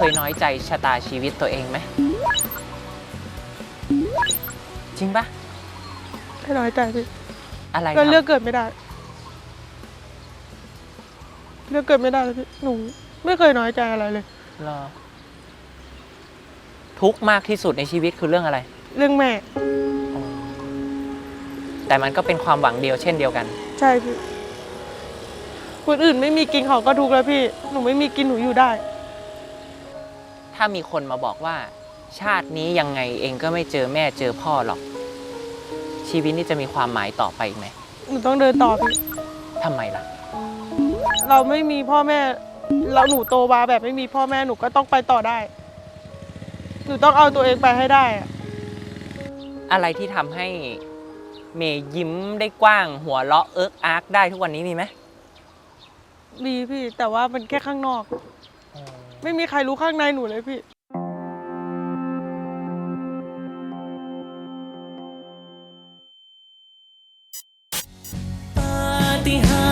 เคยน้อยใจชะตาชีวิตตัวเองไหม จริงปะไม่น้อยใจพี่อะไรก็ทำเลือกเกิดไม่ได้ เลือกเกิดไม่ได้เลยพี่หนูไม่เคยน้อยใจอะไรเลยเหรอ ทุกข์มากที่สุดในชีวิตคือเรื่องอะไร เรื่องแม่ แต่มันก็เป็นความหวังเดียวเช่นเดียวกัน ใช่พี่คนอื่นไม่มีกินเขาก็ทุกข์แล้วพี่ หนูไม่มีกินหนูอยู่ได้ ถ้ามีคนมาบอกว่า ชาตินี้ยังไงเองก็ไม่เจอแม่เจอพ่อหรอก ชีวิตนี้จะมีความหมายต่อไปอีกไหมหนูต้องเดินต่อพี่ทำไมล่ะ เราไม่มีพ่อแม่ เราหนูโตมาแบบไม่มีพ่อแม่หนูก็ต้องไปต่อได้ หนูต้องเอาตัวเองไปให้ได้อะอะไรที่ทำให้เมย์ยิ้มได้กว้าง หัวเราะเอิ๊กอาร์กได้ทุกวันนี้มีไหม มีพี่แต่ว่ามันแค่ข้างนอก ไม่มีใครรู้ข้างในหนูเลยพี่ปาฏิหา